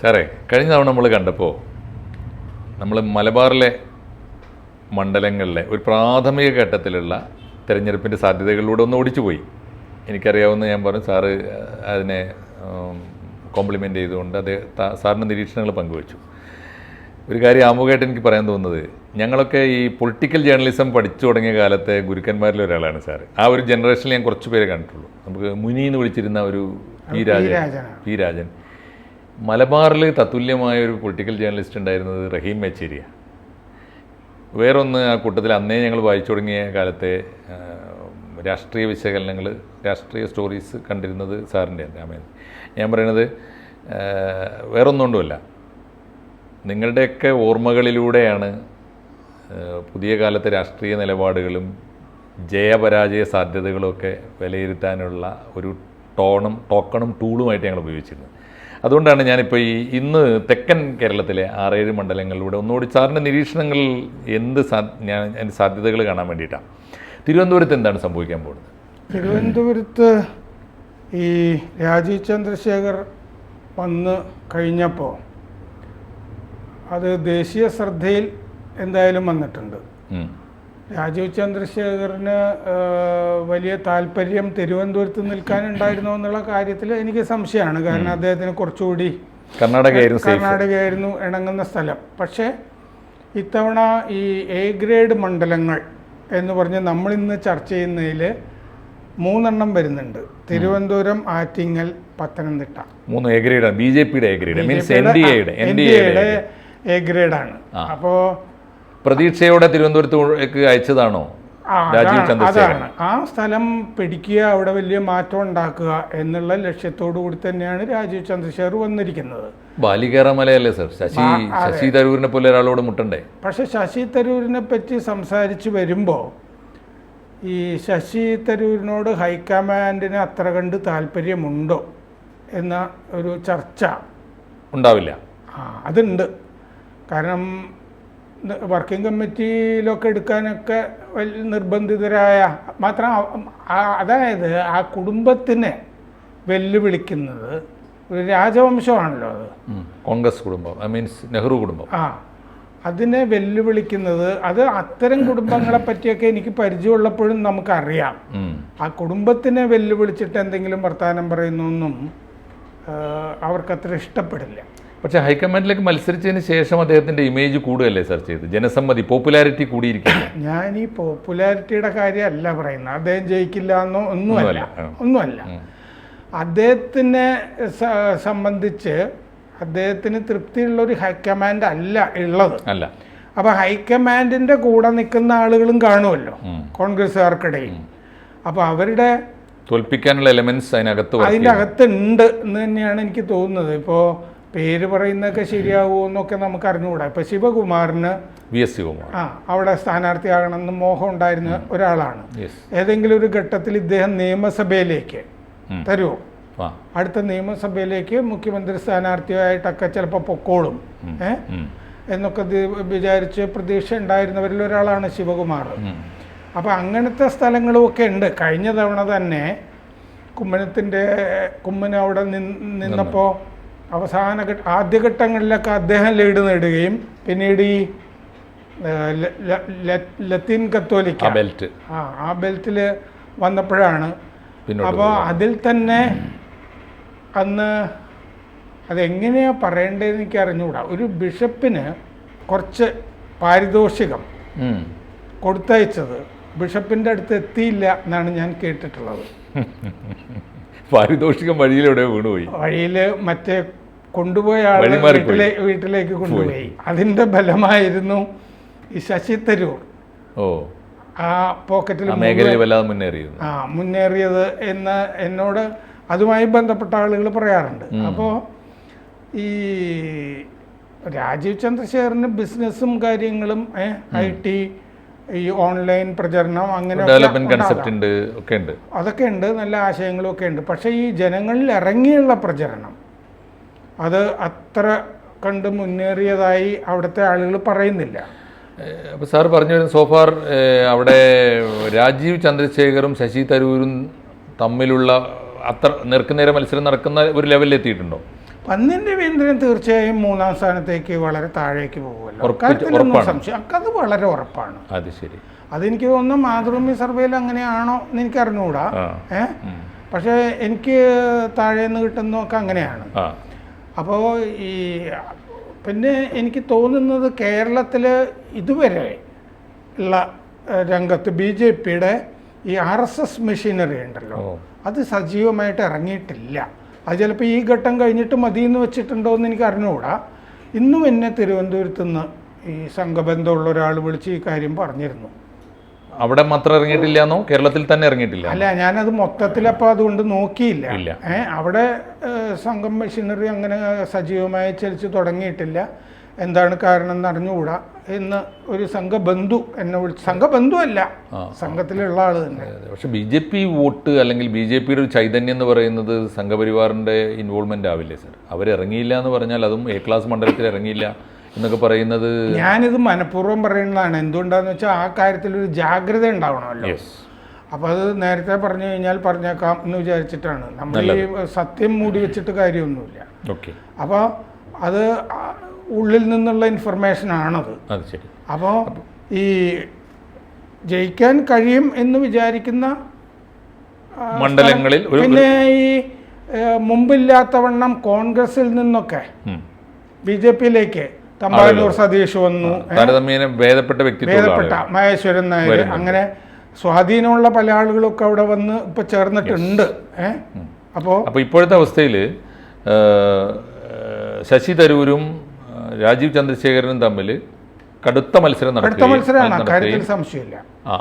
സാറേ കഴിഞ്ഞ തവണ നമ്മൾ കണ്ടപ്പോൾ നമ്മൾ മലബാറിലെ മണ്ഡലങ്ങളിലെ ഒരു പ്രാഥമിക ഘട്ടത്തിലുള്ള തിരഞ്ഞെടുപ്പിന്റെ സാധ്യതകളിലൂടെ ഒന്ന് ഓടിച്ചു പോയി. എനിക്കറിയാവുന്ന ഞാൻ പറഞ്ഞു സാറ് അതിനെ കോംപ്ലിമെന്റ് ചെയ്തുകൊണ്ട് അത് സാറിന്റെ നിരീക്ഷണങ്ങൾ പങ്കുവച്ചു. ഒരു കാര്യം ആമുഖമായിട്ട് എനിക്ക് പറയാൻ തോന്നുന്നത് ഞങ്ങളൊക്കെ ഈ പൊളിറ്റിക്കൽ ജേർണലിസം പഠിച്ചു തുടങ്ങിയ കാലത്തെ ഗുരുക്കന്മാരിൽ ഒരാളാണ് സാറ്. ആ ഒരു ജനറേഷനിൽ ഞാൻ കുറച്ച് പേരെ കണ്ടിട്ടുള്ളൂ. നമുക്ക് മുനി എന്ന് വിളിച്ചിരുന്ന ഒരു പി രാജൻ. പി രാജൻ. മലബാറിൽ തത്തുല്യമായ ഒരു പൊളിറ്റിക്കൽ ജേർണലിസ്റ്റ് ഉണ്ടായിരുന്നത് റഹീം മേച്ചേരിയ. വേറൊന്ന് ആ കൂട്ടത്തിൽ അന്നേ ഞങ്ങൾ വായിച്ചു തുടങ്ങിയ കാലത്തെ രാഷ്ട്രീയ വിശകലനങ്ങൾ രാഷ്ട്രീയ സ്റ്റോറീസ് കണ്ടിരുന്നത് സാറിന്റെ അമ്മയെന്ന് ഞാൻ പറയുന്നത് വേറൊന്നുകൊണ്ടുമല്ല നിങ്ങളുടെയൊക്കെ ഓർമ്മകളിലൂടെയാണ് പുതിയ കാലത്തെ രാഷ്ട്രീയ നിലപാടുകളും ജയപരാജയ സാധ്യതകളൊക്കെ വിലയിരുത്താനുള്ള ഒരു ടോണും ടോക്കണും ടൂളുമായിട്ട് ഞങ്ങൾ ഉപയോഗിച്ചിരുന്നത്. അതുകൊണ്ടാണ് ഞാനിപ്പോൾ ഈ ഇന്ന് തെക്കൻ കേരളത്തിലെ ആറേഴ് മണ്ഡലങ്ങളിലൂടെ ഒന്നുകൂടി സാറിന്റെ നിരീക്ഷണങ്ങളിൽ എന്ത് സാ ഞാൻ അതിന്റെ സാധ്യതകൾ കാണാൻ വേണ്ടിയിട്ടാണ് തിരുവനന്തപുരത്ത് എന്താണ് സംഭവിക്കാൻ പോകുന്നത്? തിരുവനന്തപുരത്ത് ഈ രാജീവ് ചന്ദ്രശേഖർ വന്ന് കഴിഞ്ഞപ്പോൾ അത് ദേശീയ ശ്രദ്ധയിൽ എന്തായാലും വന്നിട്ടുണ്ട്. രാജീവ് ചന്ദ്രശേഖറിന് വലിയ താല്പര്യം തിരുവനന്തപുരത്ത് നിൽക്കാനുണ്ടായിരുന്നോ എന്നുള്ള കാര്യത്തിൽ എനിക്ക് സംശയമാണ്. കാരണം അദ്ദേഹത്തിന് കുറച്ചുകൂടി കർണാടകയായിരുന്നു കർണാടകയായിരുന്നു ഇണങ്ങുന്ന സ്ഥലം. പക്ഷേ ഇത്തവണ ഈ എ ഗ്രേഡ് മണ്ഡലങ്ങൾ എന്ന് പറഞ്ഞ് നമ്മളിന്ന് ചർച്ച ചെയ്യുന്നതിൽ മൂന്നെണ്ണം വരുന്നുണ്ട്. തിരുവനന്തപുരം ആറ്റിങ്ങൽ പത്തനംതിട്ട. മൂന്ന് എ ഗ്രേഡാണ് ബി ജെ പിയുടെ A grade means N D എയുടെ എൻ എൻ ഡി ഡി എയുടെ എയുടെ എ ഗ്രേഡാണ് അപ്പോൾ പ്രതീക്ഷയോടെ തിരുവനന്തപുരത്തേക്ക് അയച്ചതാണോ? രാജീവ് ചന്ദ്രശേഖരൻ. ആ സ്ഥലം പിടിക്കുക അവിടെ വലിയ മാറ്റം ഉണ്ടാക്കുക എന്നുള്ള ലക്ഷ്യത്തോടു കൂടി തന്നെയാണ് രാജീവ് ചന്ദ്രശേഖർ വന്നിരിക്കുന്നത്. ബാലികേറ മലയല്ലേ സർ? ശശി ശശി തരൂരിനെ പോലെ ഒരാളോട് മുട്ടണ്ടേ? പക്ഷെ ശശി തരൂരിനെ പറ്റി സംസാരിച്ച് വരുമ്പോ ഈ ശശി തരൂരിനോട് ഹൈക്കമാൻഡിന് അത്ര കണ്ട് താല്പര്യമുണ്ടോ എന്ന ഒരു ചർച്ച ഉണ്ടാവില്ല. ആ അതുണ്ട്. കാരണം വർക്കിംഗ് കമ്മിറ്റിയിലൊക്കെ എടുക്കാനൊക്കെ വലിയ നിർബന്ധിതരായ മാത്രം അതായത് ആ കുടുംബത്തിനെ വെല്ലുവിളിക്കുന്നത് ഒരു രാജവംശമാണല്ലോ അത്. കോൺഗ്രസ് കുടുംബം ഐ മീൻസ് നെഹ്റു കുടുംബം. ആ അതിനെ വെല്ലുവിളിക്കുന്നത് അത് അത്തരം കുടുംബങ്ങളെ പറ്റിയൊക്കെ എനിക്ക് പരിചയമുള്ളപ്പോഴും നമുക്കറിയാം. ആ കുടുംബത്തിനെ വെല്ലുവിളിച്ചിട്ട് എന്തെങ്കിലും വർത്തമാനം പറയുന്നൊന്നും അവർക്കത്ര ഇഷ്ടപ്പെടില്ല. പക്ഷെ ഹൈക്കമാൻഡിലേക്ക് മത്സരിച്ചതിന് ശേഷം അദ്ദേഹത്തിന്റെ ഇമേജ് കൂടുകയല്ലേ സർ ചെയ്ത് ജനസമ്മതി പോപ്പുലാരിറ്റി കൂടിയിരിക്കില്ല ഞാൻ ഈ പോപ്പുലാരിറ്റിയുടെ കാര്യമല്ല പറയുന്നത്. അദ്ദേഹം ജയിക്കില്ല എന്നോ ഒന്നുമല്ല. ഒന്നുമല്ല, അദ്ദേഹത്തിനെ സംബന്ധിച്ച് അദ്ദേഹത്തിന് തൃപ്തിയുള്ള ഒരു ഹൈക്കമാൻഡ് അല്ല ഉള്ളത്. അല്ല. അപ്പൊ ഹൈക്കമാൻഡിന്റെ കൂടെ നിൽക്കുന്ന ആളുകളും കാണുമല്ലോ. കോൺഗ്രസ്സുകാർക്കിടയിൽ. അപ്പൊ അവരുടെ തോൽപ്പിക്കാനുള്ള എലമെന്റ്സ് അതിനകത്ത് അതിന്റെ അകത്തുണ്ട് എന്ന് തന്നെയാണ് എനിക്ക് തോന്നുന്നത്. ഇപ്പോൾ പേര് പറയുന്നതൊക്കെ ശരിയാവുമോ എന്നൊക്കെ നമുക്ക് അറിഞ്ഞുകൂടാ ഇപ്പൊ ശിവകുമാറിന് വി എസ് ശിവകുമാർ. ആ അവിടെ സ്ഥാനാർത്ഥിയാകണമെന്ന് മോഹം ഉണ്ടായിരുന്ന ഒരാളാണ്. ഏതെങ്കിലും ഒരു ഘട്ടത്തിൽ ഇദ്ദേഹം നിയമസഭയിലേക്ക്. തരുമോ അടുത്ത നിയമസഭയിലേക്ക് മുഖ്യമന്ത്രി സ്ഥാനാർത്ഥിയായിട്ടൊക്കെ ചിലപ്പോൾ പൊക്കോളും. ഏ? ഉം. എന്നൊക്കെ വിചാരിച്ച് പ്രതീക്ഷ ഉണ്ടായിരുന്നവരിൽ ഒരാളാണ് ശിവകുമാർ. അപ്പൊ അപ്പോൾ അങ്ങനത്തെ സ്ഥലങ്ങളും ഒക്കെ ഉണ്ട്. കഴിഞ്ഞ തവണ തന്നെ കുമ്മനത്തിന്റെ കുമ്മനം അവിടെ നിന്നപ്പോൾ അവസാന ഘട്ട ആദ്യഘട്ടങ്ങളിലൊക്കെ അദ്ദേഹം ലീഡ് നേടുകയും പിന്നീട് ഈ ലത്തീൻ കത്തോലിക്ക. ബെൽറ്റ്. ആ ആ ബെൽറ്റിൽ വന്നപ്പോഴാണ്. അപ്പോൾ അതിൽ തന്നെ അന്ന് അതെങ്ങനെയാ പറയേണ്ടതെന്ന് എനിക്ക് അറിഞ്ഞുകൂടാ ഒരു ബിഷപ്പിന് കുറച്ച് പാരിതോഷികം. കൊടുത്തയച്ചത് ബിഷപ്പിന്റെ അടുത്ത് എത്തിയില്ല എന്നാണ് ഞാൻ കേട്ടിട്ടുള്ളത്. പാരിതോഷികം വഴിയിലൂടെ വീണുപോയി. വഴിയിൽ മറ്റേ കൊണ്ടുപോയ ആളെ വീട്ടിലെ വീട്ടിലേക്ക് കൊണ്ടുപോയി. അതിന്റെ ബലമായിരുന്നു ഈ ശശി തരൂർ. ഓ. ആ പോക്കറ്റിൽ മുന്നേറിയിരുന്നു. ആ മുന്നേറിയത് എന്ന് എന്നോട് അതുമായി ബന്ധപ്പെട്ട ആളുകൾ പറയാറുണ്ട്. അപ്പോൾ ഈ രാജീവ് ചന്ദ്രശേഖറിന് ബിസിനസ്സും കാര്യങ്ങളും ഐ ടി ഈ ഓൺലൈൻ പ്രചരണം അങ്ങനെ ഡെവലപ്മെന്റ് കൺസെപ്റ്റ് ഉണ്ട് ഒക്കെ ഉണ്ട്. അതൊക്കെ ഉണ്ട് നല്ല ആശയങ്ങളും ഒക്കെ ഉണ്ട്. പക്ഷേ ഈ ജനങ്ങളിൽ ഇറങ്ങിയുള്ള പ്രചരണം അത് അത്ര കണ്ട് മുന്നേറിയതായി അവിടുത്തെ ആളുകൾ പറയുന്നില്ല. അപ്പോൾ സാർ പറഞ്ഞു വരുന്ന സോഫാർ അവിടെ രാജീവ് ചന്ദ്രശേഖറും ശശി തരൂരും തമ്മിലുള്ള അത്ര നേർക്കുനേരെ മത്സരം നടക്കുന്ന ഒരു ലെവലിൽ എത്തിയിട്ടുണ്ടോ? പന്നിൻ രവീന്ദ്രൻ തീർച്ചയായും മൂന്നാം സ്ഥാനത്തേക്ക് വളരെ താഴേക്ക് പോകുമല്ലോ. കാര്യത്തിലൊന്നും. സംശയം അത് വളരെ ഉറപ്പാണ്. അത് ശരി. അതെനിക്ക് തോന്നുന്നു മാതൃഭൂമി സർവേയിൽ അങ്ങനെയാണോ എന്ന് എനിക്ക് അറിഞ്ഞുകൂടാ ഏഹ് പക്ഷെ എനിക്ക് താഴേന്ന് കിട്ടുന്നതൊക്കെ അങ്ങനെയാണ്. അപ്പോ അപ്പോൾ ഈ പിന്നെ എനിക്ക് തോന്നുന്നത് കേരളത്തിൽ ഇതുവരെ ഉള്ള രംഗത്ത് ബി ജെ പിയുടെ ഈ ആർ എസ് എസ് മെഷീനറി ഉണ്ടല്ലോ. അത് സജീവമായിട്ട് ഇറങ്ങിയിട്ടില്ല. അത് ചിലപ്പോൾ ഈ ഘട്ടം കഴിഞ്ഞിട്ട് മതി എന്ന് വെച്ചിട്ടുണ്ടോ എന്ന് എനിക്ക് അറിഞ്ഞുകൂടാ. ഇന്നും എന്നെ തിരുവനന്തപുരത്ത് നിന്ന് ഈ സംഘബന്ധമുള്ള ഒരാൾ വിളിച്ച് ഈ കാര്യം പറഞ്ഞിരുന്നു. അവിടെ മാത്രം ഇറങ്ങിയിട്ടില്ല എന്നോ കേരളത്തിൽ തന്നെ ഇറങ്ങിയിട്ടില്ല? അല്ല ഞാനത് മൊത്തത്തിൽ അപ്പോൾ അതുകൊണ്ട് നോക്കിയില്ല. ഏഹ് അവിടെ സംഘം മെഷീനറി അങ്ങനെ സജീവമായി ചലിച്ച് തുടങ്ങിയിട്ടില്ല. എന്താണ് കാരണം എന്ന് അറിഞ്ഞുകൂടാ എന്ന് ഒരു സംഘബന്ധു എന്നെ വിളിച്ചു സംഘബന്ധു അല്ല ആ. സംഘത്തിലുള്ള ആൾ തന്നെ. പക്ഷെ ബി ജെ പി വോട്ട് അല്ലെങ്കിൽ ബി ജെ പിയുടെ ഒരു ചൈതന്യം എന്ന് പറയുന്നത് സംഘപരിവാറിന്റെ ഇൻവോൾവ്മെന്റ് ആവില്ലേ സർ അവരിറങ്ങിയില്ല എന്ന് പറഞ്ഞാൽ അതും എ ക്ലാസ് മണ്ഡലത്തിൽ ഇറങ്ങിയില്ല എന്നൊക്കെ പറയുന്നത് ഞാനിത് മനഃപൂർവം പറയുന്നതാണ്. എന്തുകൊണ്ടാന്ന് വെച്ചാൽ ആ കാര്യത്തിൽ ഒരു ജാഗ്രത ഉണ്ടാവണമല്ലോ. അപ്പോൾ അത് നേരത്തെ പറഞ്ഞു കഴിഞ്ഞാൽ പറഞ്ഞേക്കാം എന്ന് വിചാരിച്ചിട്ടാണ്. നമ്മൾ ഈ സത്യം മൂടി വെച്ചിട്ട് കാര്യമൊന്നുമില്ല. ഓക്കെ അപ്പോൾ അത് ഉള്ളിൽ നിന്നുള്ള ഇൻഫർമേഷൻ ആണത്. അത് ശരി. അപ്പോൾ ഈ ജയിക്കാൻ കഴിയും എന്ന് വിചാരിക്കുന്ന മണ്ഡലങ്ങളിൽ പിന്നെ ഈ മുമ്പില്ലാത്തവണ്ണം കോൺഗ്രസിൽ നിന്നൊക്കെ. ബി ജെ പിയിലേക്ക് തമ്പാനൂർ സതീഷ് വന്നു ഭേദപ്പെട്ട ഭേദപ്പെട്ട മഹേശ്വരൻ നായർ അങ്ങനെ സ്വാധീനമുള്ള പല ആളുകളൊക്കെ അവിടെ വന്ന് ഇപ്പൊ ചേർന്നിട്ടുണ്ട് അപ്പോൾ അപ്പോ അപ്പോൾ ഇപ്പോഴത്തെ അവസ്ഥയിൽ ശശി തരൂരും രാജീവ് ചന്ദ്രശേഖരനും തമ്മിൽ കടുത്ത മത്സരം അടുത്ത മത്സരമാണ്. കാര്യത്തിൽ സംശയമില്ല. ആ.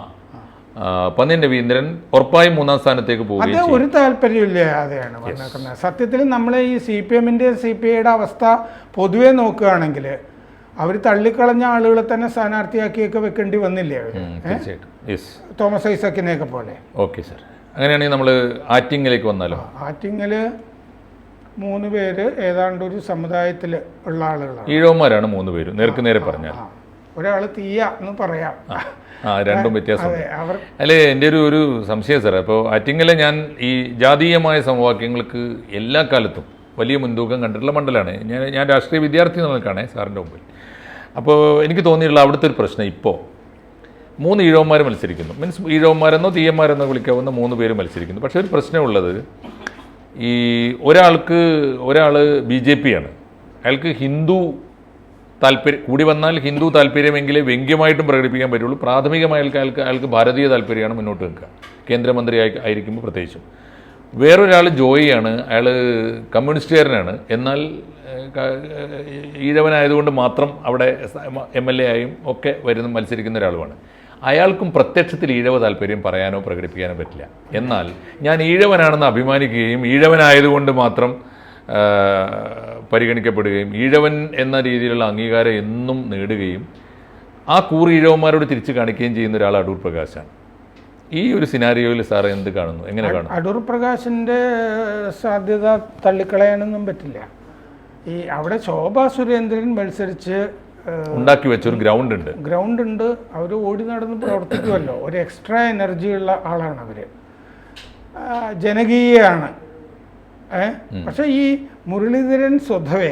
പന്ന്യൻ രവീന്ദ്രൻ ഉറപ്പായും മൂന്നാം സ്ഥാനത്തേക്ക് അത് ഒരു താല്പര്യമില്ല താല്പര്യമില്ലാതെയാണ് വന്നേക്കുന്നത്. സത്യത്തിൽ നമ്മൾ ഈ സി പി എമ്മിന്റെ സി പി ഐയുടെ അവസ്ഥ പൊതുവേ നോക്കുകയാണെങ്കിൽ അവർ തള്ളിക്കളഞ്ഞ ആളുകളെ തന്നെ സ്ഥാനാർത്ഥിയാക്കിയൊക്കെ വെക്കേണ്ടി വന്നില്ലേ അവർ? തോമസ് ഐസക്കിനെയൊക്കെ പോലെ. ഓക്കെ സർ അങ്ങനെയാണെങ്കിൽ നമ്മൾ ആറ്റിങ്ങിലേക്ക് വന്നാലോ? ആറ്റിങ്ങൽ മൂന്ന് പേര് ഏതാണ്ട് ഒരു സമുദായത്തിൽ ഉള്ള ആളുകളാണ്. ഈഴവന്മാരാണ് മൂന്ന് പേര്. നേർക്ക് നേരെ പറഞ്ഞാൽ. ഒരാൾ തീയ എന്ന് പറയാം. ആ രണ്ടും വ്യത്യാസം അല്ലെ എന്റെ ഒരു ഒരു സംശയം സാറേ. അപ്പോൾ ആറ്റിങ്ങലെ ഞാൻ ഈ ജാതീയമായ സമവാക്യങ്ങൾക്ക് എല്ലാ കാലത്തും വലിയ മുൻതൂക്കം കണ്ടിട്ടുള്ള മണ്ഡലമാണ്. ഞാൻ ഞാൻ രാഷ്ട്രീയ വിദ്യാർത്ഥി കാണേ സാറിന്റെ മുമ്പിൽ. അപ്പോൾ എനിക്ക് തോന്നിയിട്ടുള്ള അവിടുത്തെ ഒരു പ്രശ്നം ഇപ്പോൾ മൂന്ന് ഈഴവന്മാർ മത്സരിക്കുന്നു. മീൻസ് ഈഴവന്മാരെന്നോ തീയന്മാരെന്നോ വിളിക്കാവുന്ന മൂന്ന് പേര് മത്സരിക്കുന്നു. പക്ഷേ ഒരു പ്രശ്നമുള്ളത് ഈ ഒരാൾക്ക് ഒരാൾ ബി ജെ പി ആണ് അയാൾക്ക് ഹിന്ദു താല്പര്യം കൂടി വന്നാൽ ഹിന്ദു താല്പര്യമെങ്കിലേ വ്യംഗ്യമായിട്ടും പ്രകടിപ്പിക്കാൻ പറ്റുള്ളൂ പ്രാഥമികമായി അയാൾക്ക് അയാൾക്ക് അയാൾക്ക് ഭാരതീയ താല്പര്യമാണ് മുന്നോട്ട് നിൽക്കുക കേന്ദ്രമന്ത്രി ആയി ആയിരിക്കുമ്പോൾ പ്രത്യേകിച്ചും വേറൊരാൾ ജോയിയാണ് അയാൾ കമ്മ്യൂണിസ്റ്റുകാരനാണ് എന്നാൽ ഈഴവനായതുകൊണ്ട് മാത്രം അവിടെ എം എൽ എ ആയും ഒക്കെ വരുന്ന മത്സരിക്കുന്ന ഒരാളുമാണ് അയാൾക്കും പ്രത്യക്ഷത്തിൽ ഈഴവ താല്പര്യം പറയാനോ പ്രകടിപ്പിക്കാനോ പറ്റില്ല. എന്നാൽ ഞാൻ ഈഴവനാണെന്ന് അഭിമാനിക്കുകയും ഈഴവനായതുകൊണ്ട് മാത്രം പരിഗണിക്കപ്പെടുകയും ഈഴവൻ എന്ന രീതിയിലുള്ള അംഗീകാരം എന്നും നേടുകയും ആ കൂറ് ഈഴവന്മാരോട് തിരിച്ചു കാണിക്കുകയും ചെയ്യുന്ന ഒരാൾ അടൂർ പ്രകാശാണ്. ഈ ഒരു സിനാരിയോയിൽ സാർ എന്ത് കാണുന്നു? എങ്ങനെ കാണുന്നു? അടൂർ പ്രകാശിന്റെ സാധ്യത തള്ളിക്കളയാനൊന്നും പറ്റില്ല. ഈ അവിടെ ശോഭാ സുരേന്ദ്രൻ മത്സരിച്ച് ഏഹ്, വെച്ച ഒരു ഗ്രൗണ്ട് ഉണ്ട്. ഗ്രൗണ്ട് ഉണ്ട്. അവർ ഓടി നടന്ന് പ്രവർത്തിക്കുമല്ലോ. ഒരു എക്സ്ട്രാ എനർജി ഉള്ള ആളാണ് അവർ ജനകീയയാണ് ഏ പക്ഷെ ഈ മുരളീധരൻ സ്വതവേ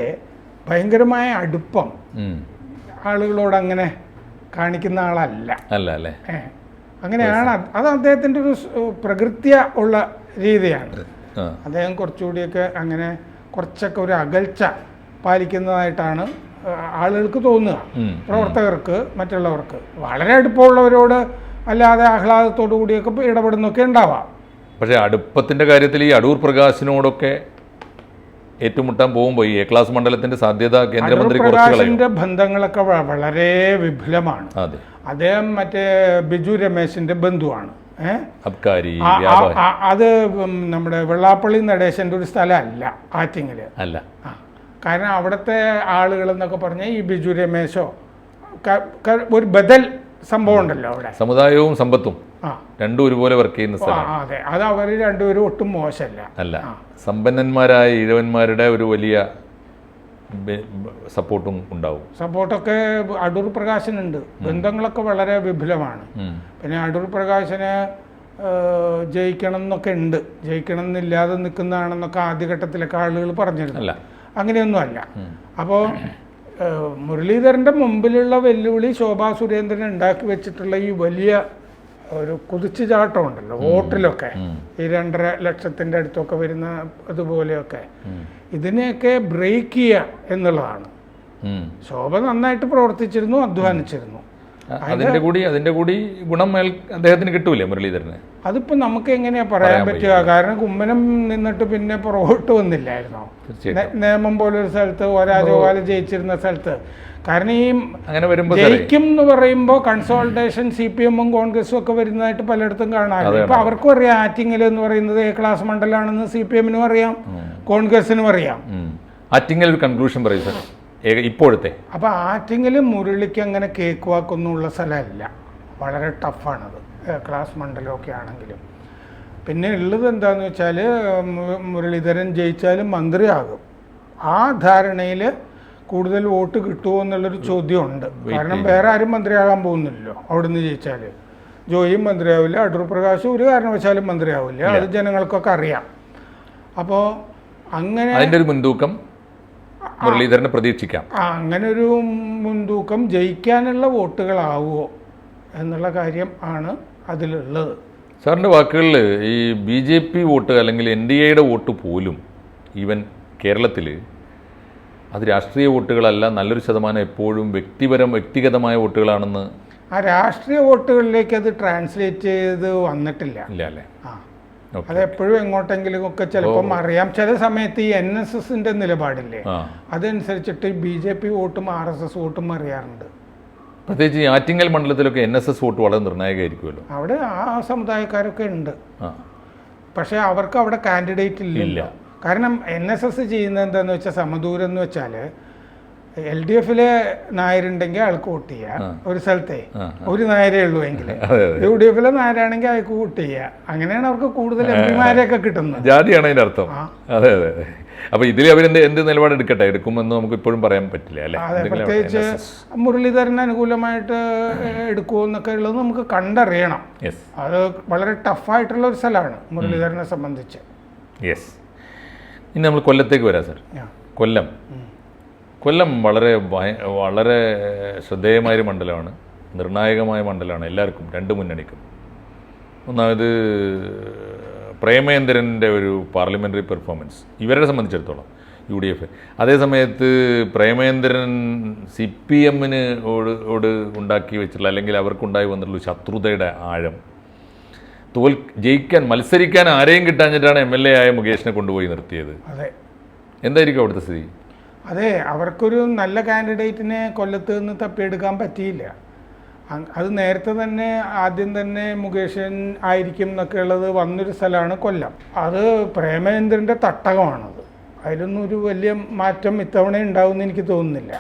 ഭയങ്കരമായ അടുപ്പം ആളുകളോട് അങ്ങനെ കാണിക്കുന്ന ആളല്ല. അല്ല അല്ലേ? അങ്ങനെയാണ് അത്. അദ്ദേഹത്തിന്റെ അദ്ദേഹത്തിന്റെ ഒരു പ്രകൃതിയ ഉള്ള രീതിയാണ്. അദ്ദേഹം കുറച്ചുകൂടിയൊക്കെ അങ്ങനെ കുറച്ചൊക്കെ ഒരു അകൽച്ച പാലിക്കുന്നതായിട്ടാണ് ആളുകൾക്ക് തോന്നുക. പ്രവർത്തകർക്ക് മറ്റുള്ളവർക്ക്. വളരെ അടുപ്പമുള്ളവരോട് അല്ലാതെ ആഹ്ലാദത്തോടു കൂടിയൊക്കെ ഇടപെടുന്നൊക്കെ ഉണ്ടാവാം. പക്ഷേ അടുപ്പത്തിന്റെ കാര്യത്തിൽ ഈ അടൂർ പ്രകാശിനോടൊക്കെ ഏറ്റുമുട്ടാൻ പോകുമ്പോൾ ഈ എ ക്ലാസ് മണ്ഡലത്തിന്റെ സാധ്യത കേന്ദ്രമന്ത്രി പ്രകാശിന്റെ ബന്ധങ്ങളൊക്കെ വളരെ വിപുലമാണ്. അദ്ദേഹം മറ്റേ ബിജു രമേശിന്റെ ബന്ധുവാണ്. അബ്കാരി അത് നമ്മുടെ വെള്ളാപ്പള്ളി നടേശന്റെ ഒരു സ്ഥലമല്ല ആറ്റിങ്ങൽ. അല്ല. ആ. കാരണം അവിടുത്തെ ആളുകൾ എന്നൊക്കെ പറഞ്ഞാൽ ഈ ബിജു രമേശോ ഒരു ബദൽ സംഭവം ഉണ്ടല്ലോ അവിടെ. സമുദായവും സമ്പത്തും രണ്ടും ഒരുപോലെ വർക്ക് ചെയ്യുന്ന സ്ഥലം. അതെ. അത് അവർ രണ്ടുപേരും ഒട്ടും മോശമല്ല. അല്ല സമ്പന്നന്മാരായ ഇഴവന്മാരുടെ ഒരു വലിയ സപ്പോർട്ടും ഉണ്ടാവും. സപ്പോർട്ടൊക്കെ അടൂർ പ്രകാശനുണ്ട്. ബന്ധങ്ങളൊക്കെ വളരെ വിപുലമാണ്. പിന്നെ അടൂർ പ്രകാശന് ജയിക്കണം എന്നൊക്കെ ഉണ്ട്. ജയിക്കണം എന്നില്ലാതെ നിൽക്കുന്നതാണെന്നൊക്കെ ആദ്യഘട്ടത്തിലൊക്കെ ആളുകൾ പറഞ്ഞിരുന്നു. അങ്ങനെയൊന്നും അല്ല അപ്പോൾ മുരളീധരന്റെ മുമ്പിലുള്ള വെല്ലുവിളി ശോഭാ സുരേന്ദ്രൻ ഉണ്ടാക്കി വെച്ചിട്ടുള്ള ഈ വലിയ ഒരു കുതിച്ചുചാട്ടം ഉണ്ടല്ലോ വോട്ടിലൊക്കെ. ഈ രണ്ടര ലക്ഷത്തിന്റെ അടുത്തൊക്കെ വരുന്ന അതുപോലെയൊക്കെ. ഇതിനെയൊക്കെ ബ്രേക്ക് ചെയ്യുക എന്നുള്ളതാണ്. ശോഭ നന്നായിട്ട് പ്രവർത്തിച്ചിരുന്നു അധ്വാനിച്ചിരുന്നു. അതിന്റെ കൂടി അതിന്റെ കൂടി ഗുണം അദ്ദേഹത്തിന് കിട്ടൂലേ മുരളീധരന്? അതിപ്പോ നമുക്ക് എങ്ങനെയാ പറയാൻ പറ്റുക? കാരണം കുമ്മനം നിന്നിട്ട് പിന്നെ പുറകോട്ട് വന്നില്ലായിരുന്നോ? നേമം പോലൊരു സ്ഥലത്ത് ഒരാജോപാല ജയിച്ചിരുന്ന സ്ഥലത്ത്. കാരണം ഈ അങ്ങനെ വരുമ്പോൾ ജയിക്കും എന്ന് പറയുമ്പോൾ കൺസോൾട്ടേഷൻ സി പി എമ്മും കോൺഗ്രസും ഒക്കെ വരുന്നതായിട്ട് പലയിടത്തും കാണാറുണ്ട് ഇപ്പൊ അവർക്കും അറിയാം ആറ്റിങ്ങൽ എന്ന് പറയുന്നത് എ ക്ലാസ് മണ്ഡലമാണെന്ന് സി പി എമ്മിനും അറിയാം കോൺഗ്രസിനും അറിയാം. ആറ്റിങ്ങൽ ഒരു കൺക്ലൂഷൻ പറയും സാർ ഇപ്പോഴത്തെ. അപ്പൊ ആറ്റിങ്ങൽ മുരളിക്ക് അങ്ങനെ കേക്ക് വാക്കൊന്നുമുള്ള സ്ഥലമല്ല. വളരെ ടഫാണത്. ക്ലാസ് മണ്ഡലമൊക്കെ ആണെങ്കിലും. പിന്നെ ഉള്ളത് എന്താന്ന് വെച്ചാൽ മുരളീധരൻ ജയിച്ചാലും മന്ത്രിയാകും. ആ ധാരണയിൽ കൂടുതൽ വോട്ട് കിട്ടുമോ എന്നുള്ളൊരു ചോദ്യമുണ്ട്. കാരണം വേറെ ആരും മന്ത്രിയാകാൻ പോകുന്നില്ലല്ലോ അവിടുന്ന് ജയിച്ചാൽ ജോയിയും മന്ത്രിയാവില്ല അടൂർ പ്രകാശും ഒരു കാരണവശാലും മന്ത്രിയാവില്ല. അത് ജനങ്ങൾക്കൊക്കെ അറിയാം. അപ്പോൾ അങ്ങനെ അതിന്റെ ഒരു മുൻതൂക്കം മുരളീധരനെ പ്രതീക്ഷിക്കാം. അങ്ങനെ ഒരു മുൻതൂക്കം ജയിക്കാനുള്ള വോട്ടുകളാവുമോ എന്നുള്ള കാര്യം ആണ് അതിലുള്ളത്. സാറിന്റെ വാക്കുകളിൽ ഈ ബി ജെ പി വോട്ട് അല്ലെങ്കിൽ എൻ ഡി എയുടെ വോട്ട് പോലും ഈവൻ കേരളത്തിൽ അത് രാഷ്ട്രീയ വോട്ടുകളല്ല നല്ലൊരു ശതമാനം എപ്പോഴും വ്യക്തിപരം വ്യക്തിഗതമായ വോട്ടുകളാണെന്ന് ആ രാഷ്ട്രീയ വോട്ടുകളിലേക്ക് അത് ട്രാൻസ്ലേറ്റ് ചെയ്ത് വന്നിട്ടില്ല. ഇല്ല അല്ലേ? ആ. ഓക്കെ അത് എപ്പോഴും എങ്ങോട്ടെങ്കിലും ഒക്കെ ചിലപ്പം അറിയാം. ചില സമയത്ത് ഈ എൻ എസ് എസിന്റെ നിലപാടില്ലേ? അതനുസരിച്ചിട്ട് ബി ജെ പി വോട്ടും ആർ എസ് എസ് വോട്ടും അറിയാറുണ്ട്. പ്രത്യേകിച്ച് ഈ ആറ്റിങ്ങൽ മണ്ഡലത്തിലൊക്കെ എൻ എസ് എസ് വോട്ട് വളരെ നിർണായകമായിരിക്കുമല്ലോ. അവിടെ ആ സമുദായക്കാരൊക്കെ ഉണ്ട്. പക്ഷേ അവർക്ക് അവിടെ കാൻഡിഡേറ്റ് ഇല്ല. കാരണം എൻ എസ് എസ് ചെയ്യുന്നത് എന്താണെന്ന് വെച്ചാൽ സമദൂരം എന്ന് വെച്ചാൽ എൽ ഡി എഫിലെ നായരുണ്ടെങ്കിൽ അയാൾക്ക് വോട്ട് ചെയ്യാം. ഒരു സ്ഥലത്തെ. ഒരു നായരേ ഉള്ളൂ എങ്കിൽ യു ഡി എഫിലെ നായരാണെങ്കിൽ അയാൾക്ക് വോട്ട് ചെയ്യുക അങ്ങനെയാണ് അവർക്ക് കൂടുതൽ എംപിമാരെയൊക്കെ കിട്ടുന്നത്. ജാതിയാണ് അതിന്റെ അർത്ഥം. അതെ അതെ അപ്പോൾ അപ്പൊ ഇതിൽ അവരെന്ത് എന്ത് നിലപാട് എടുക്കട്ടെ? എടുക്കുമെന്ന് നമുക്ക് ഇപ്പോഴും പറയാൻ പറ്റില്ല അല്ലെ? പ്രത്യേകിച്ച് മുരളീധരന് അനുകൂലമായിട്ട് എടുക്കുമോ എന്നൊക്കെ ഉള്ളത് നമുക്ക് കണ്ടറിയണം. അത് വളരെ ടഫായിട്ടുള്ള ഒരു സ്ഥലമാണ് മുരളീധരനെ സംബന്ധിച്ച്. യെസ് ഇനി നമ്മൾ കൊല്ലത്തേക്ക് വരാം സാർ കൊല്ലം. കൊല്ലം വളരെ വളരെ ശ്രദ്ധേയമായൊരു മണ്ഡലമാണ്. നിർണായകമായ മണ്ഡലമാണ്. എല്ലാവർക്കും രണ്ട് മുന്നണിക്കും. ഒന്നാമത് പ്രേമേന്ദ്രന്റെ ഒരു പാർലമെന്ററി പെർഫോമൻസ്. ഇവരെ സംബന്ധിച്ചിടത്തോളം യു ഡി എഫ് അതേസമയത്ത് പ്രേമേന്ദ്രൻ സി പി എമ്മിന് ഓട് ഓട് ഉണ്ടാക്കി വെച്ചിട്ടുള്ള അല്ലെങ്കിൽ അവർക്കുണ്ടായി വന്നിട്ടുള്ള ശത്രുതയുടെ ആഴം. തോൽ ജയിക്കാൻ മത്സരിക്കാൻ ആരെയും കിട്ടാഞ്ഞിട്ടാണ് എം എൽ എ ആയ മുകേഷിനെ കൊണ്ടുപോയി നിർത്തിയത്. അതെ. എന്തായിരിക്കും അവിടുത്തെ സ്ഥിതി? അതെ അവർക്കൊരു നല്ല കാൻഡിഡേറ്റിനെ കൊല്ലത്ത് നിന്ന് തപ്പിയെടുക്കാൻ പറ്റിയില്ല. അത് നേരത്തെ തന്നെ ആദ്യം തന്നെ മുകേഷൻ ആയിരിക്കും എന്നൊക്കെ ഉള്ളത് വന്നൊരു സ്ഥലമാണ് കൊല്ലം. അത് പ്രേമേന്ദ്രന്റെ തട്ടകമാണത്. അതിലൊന്നും ഒരു വലിയ മാറ്റം ഇത്തവണ ഉണ്ടാവുമെന്ന് എനിക്ക് തോന്നുന്നില്ല.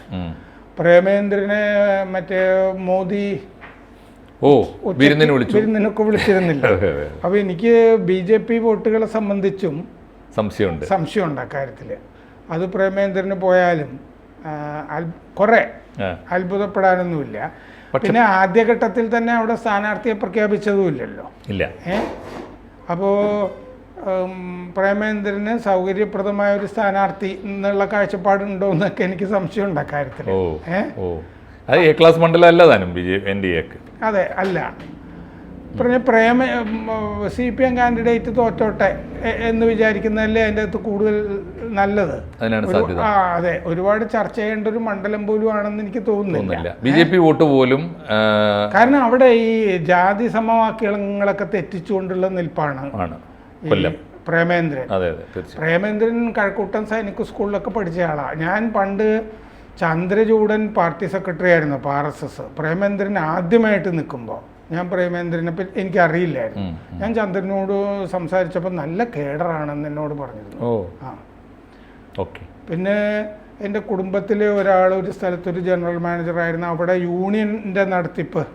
പ്രേമചന്ദ്രനെ പ്രേമേന്ദ്രനെ മറ്റേ മോദി ഓ വിരുന്നിന് വിളിച്ചു. വിരുന്നിനൊക്കെ വിളിച്ചിരുന്നില്ല. അപ്പോൾ എനിക്ക് ബി ജെ പി വോട്ടുകളെ സംബന്ധിച്ചും സംശയമുണ്ട്. സംശയമുണ്ട് അക്കാര്യത്തിൽ അത് പ്രേമേന്ദ്രന് പോയാലും കുറേ അത്ഭുതപ്പെടാനൊന്നുമില്ല. പിന്നെ ആദ്യഘട്ടത്തിൽ തന്നെ അവിടെ സ്ഥാനാർത്ഥിയെ പ്രഖ്യാപിച്ചതുമില്ലല്ലോ. ഇല്ല. അപ്പോൾ പ്രേമേന്ദ്രന് സൗകര്യപ്രദമായ ഒരു സ്ഥാനാർത്ഥി എന്നുള്ള കാഴ്ചപ്പാടുണ്ടോ എന്നൊക്കെ എനിക്ക് സംശയമുണ്ട് അക്കാര്യത്തിൽ ഏഹ് ഓ. അത് എ ക്ലാസ് മണ്ഡലം അല്ല താനും ബി ജെ എൻ ഡി എക്ക് അതെ അല്ല. പറഞ്ഞ പ്രേമ സി പി എം കാൻഡിഡേറ്റ് തോറ്റോട്ടെ എന്ന് വിചാരിക്കുന്നതല്ലേ അതിന്റെ അകത്ത് കൂടുതൽ നല്ലത്? ആ അതെ. ഒരുപാട് ചർച്ച ചെയ്യേണ്ട ഒരു മണ്ഡലം പോലും ആണെന്ന് എനിക്ക് തോന്നുന്നില്ല. ബി ജെ പി വോട്ട് പോലും കാരണം അവിടെ ഈ ജാതി സമവാക്യങ്ങളൊക്കെ തെറ്റിച്ചുകൊണ്ടുള്ള നിൽപ്പാണ്. കൊല്ലം. പ്രേമേന്ദ്രൻ. പ്രേമേന്ദ്രൻ കഴക്കൂട്ടൻ സൈനിക സ്കൂളിലൊക്കെ പഠിച്ച ആളാണ് ഞാൻ പണ്ട് ചന്ദ്രചൂഡൻ പാർട്ടി സെക്രട്ടറി ആയിരുന്നു അപ്പോൾ ആർ എസ് എസ്. പ്രേമേന്ദ്രൻ ആദ്യമായിട്ട് നിൽക്കുമ്പോൾ ഞാൻ പ്രേമേന്ദ്രനെ പറ്റി എനിക്കറിയില്ലായിരുന്നു. ഞാൻ ചന്ദ്രനോട് സംസാരിച്ചപ്പോൾ നല്ല കേഡറാണെന്ന് എന്നോട് പറഞ്ഞിരുന്നു. ആ. ഓക്കെ. പിന്നെ എന്റെ കുടുംബത്തിലെ ഒരാൾ ഒരു സ്ഥലത്തൊരു ജനറൽ മാനേജറായിരുന്നു. അവിടെ യൂണിയന്റെ നടത്തിപ്പ്